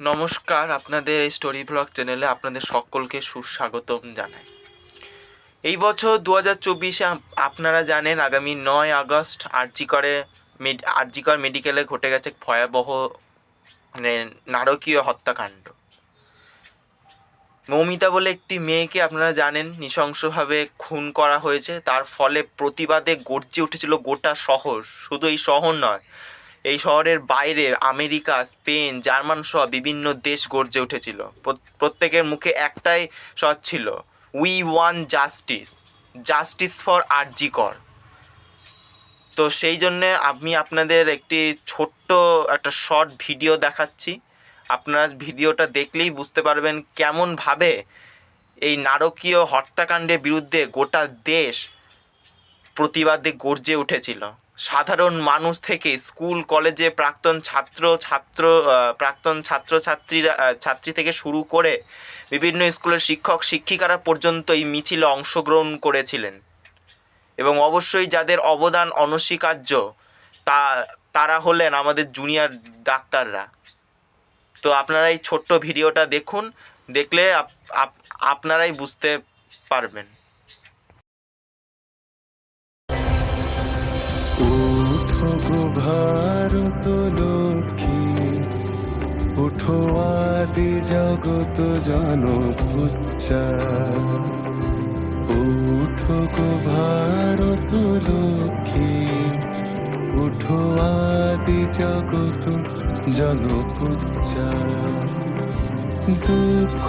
নমস্কার, আপনাদের এই স্টোরি ব্লগ চ্যানেলে আপনাদের সকলকে সুস্বাগতম জানাই। এই বছর দু হাজার চব্বিশে আপনারা জানেন আগামী নয় আগস্ট আরজিকরে আরজিকর মেডিকেলে ঘটে গেছে ভয়াবহ মানে নারকীয় হত্যাকাণ্ড। মৌমিতা বলে একটি মেয়েকে আপনারা জানেন, নৃশংসভাবে খুন করা হয়েছে। তার ফলে প্রতিবাদে গর্জে উঠেছিল গোটা শহর। শুধু এই শহর নয় এই শহরের বাইরে আমেরিকা, স্পেন, জার্মান সহ বিভিন্ন দেশ গর্জে উঠেছিল। প্রত্যেকের মুখে একটাই স্বর ছিল we want justice justice for RG Kar তো সেই জন্যে আমি আপনাদের একটি ছোট্ট একটা শর্ট ভিডিও দেখাচ্ছি। আপনারা ভিডিওটা দেখলেই বুঝতে পারবেন কেমনভাবে এই নারকীয় হত্যাকাণ্ডের বিরুদ্ধে গোটা দেশ প্রতিবাদে গর্জে উঠেছিল। সাধারণ মানুষ থেকে স্কুল, কলেজে প্রাক্তন ছাত্র ছাত্র প্রাক্তন ছাত্রছাত্রীরা ছাত্রী থেকে শুরু করে বিভিন্ন স্কুলের শিক্ষক, শিক্ষিকারা পর্যন্ত এই মিছিলে অংশগ্রহণ করেছিলেন। এবং অবশ্যই যাদের অবদান অনস্বীকার্য, তা, তারা হলেন আমাদের জুনিয়র ডাক্তাররা। তো আপনারা এই ছোট্ট ভিডিওটা দেখুন, দেখলে আপ- আপ- আপনারাই বুঝতে পারবেন। ভারত লক্ষ্মী উঠো আদি জগত জনপুচ্চা উঠো গো ভারত লক্ষ্মী উঠো আদি জগত জনপুচ্চা দুঃখ